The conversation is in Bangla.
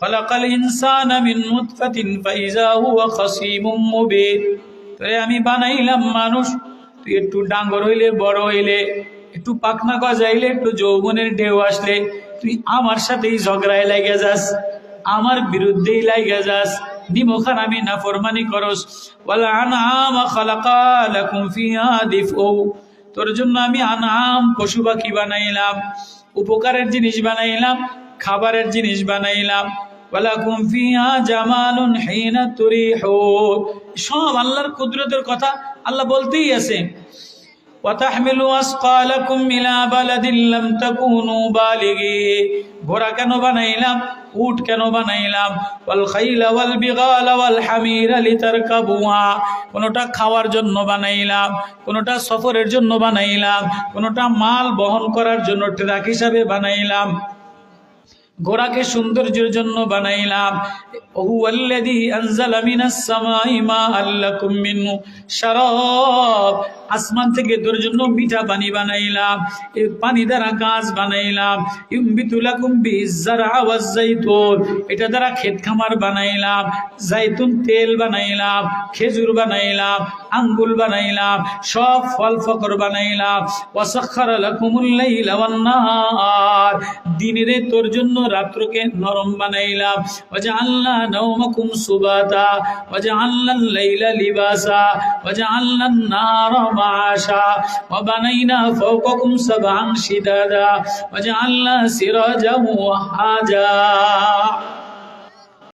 খলাকাল ইনসান মিন নুতফাতিন ফাইজা হুয়া খাসীমুম মুবিন। তোরে আমি বানাইলাম মানুষ, তুই একটু ডাঙ্গর হইলে, বড় হইলে, একটু পাখনা গজাইলে, একটু যৌবনের ঢেউ আসলে, তুই আমার সাথেই ঝগড়ায় লাগে যাস, আমার বিরুদ্ধেই লাগে যাস, নিমখান আমি নাফরমানি করস। ওয়ালা আনআম খালাকা লাকুম ফিহা দিফউ। তোর জন্য আমি আনাম পশু পাখি বানাইলাম, উপকারের জিনিস বানাইলাম, খাবারের জিনিস বানাইলাম। ওয়ালাকুম ফিহা জামালুন হিনা তুরিহুন সব আল্লাহর কুদরতের কথা আল্লাহ বলতেই আছে وتحملوا أثقالكم إلى بلد لم تكونوا بالغيه ঘোড়া কেন বানাইলাম উট কেন বানাইলাম ওয়াল খাইলা ওয়াল বিগাল ওয়াল হামির লিতারকাবুহা কোনটা খাওয়ার জন্য বানাইলাম কোনটা সফরের জন্য বানাইলাম কোনটা মাল বহন করার জন্য ট্রাক হিসাবে বানাইলাম ঘোড়াকে সৌন্দর্যের জন্য বানাইলাম। ওহু আল্লাদি মিনাস সামাই মাআল আল্লাহ কুমিনু শারাব আসমান থেকে তোর জন্য মিঠা পানি বানাইলাম এই পানি দ্বারা গাছ বানাইলাম, ইউমবিতু লাকুম বিজারআ ওয়াজ যাইতুন এটা দ্বারা ক্ষেত খামার বানাইলাম, জাইতুন তেল বানাইলাম, খেজুর বানাইলাম আঙ্গুল বানাইলাম, সব ফল ফকর বানাইলাম লাইলা ওয়ান দিনের তোর জন্য রাত্রকে নরম বানাইলাম ওয়াজা আল্লাহ নৌমকুম সুবাতা ওয়াজা আল্লাহ লাইলা লিবাসা ওয়াজা আল্লাহ নার মাশা وبنينا فوقكم سبعا شدادا وجعلنا سراجا وهاجا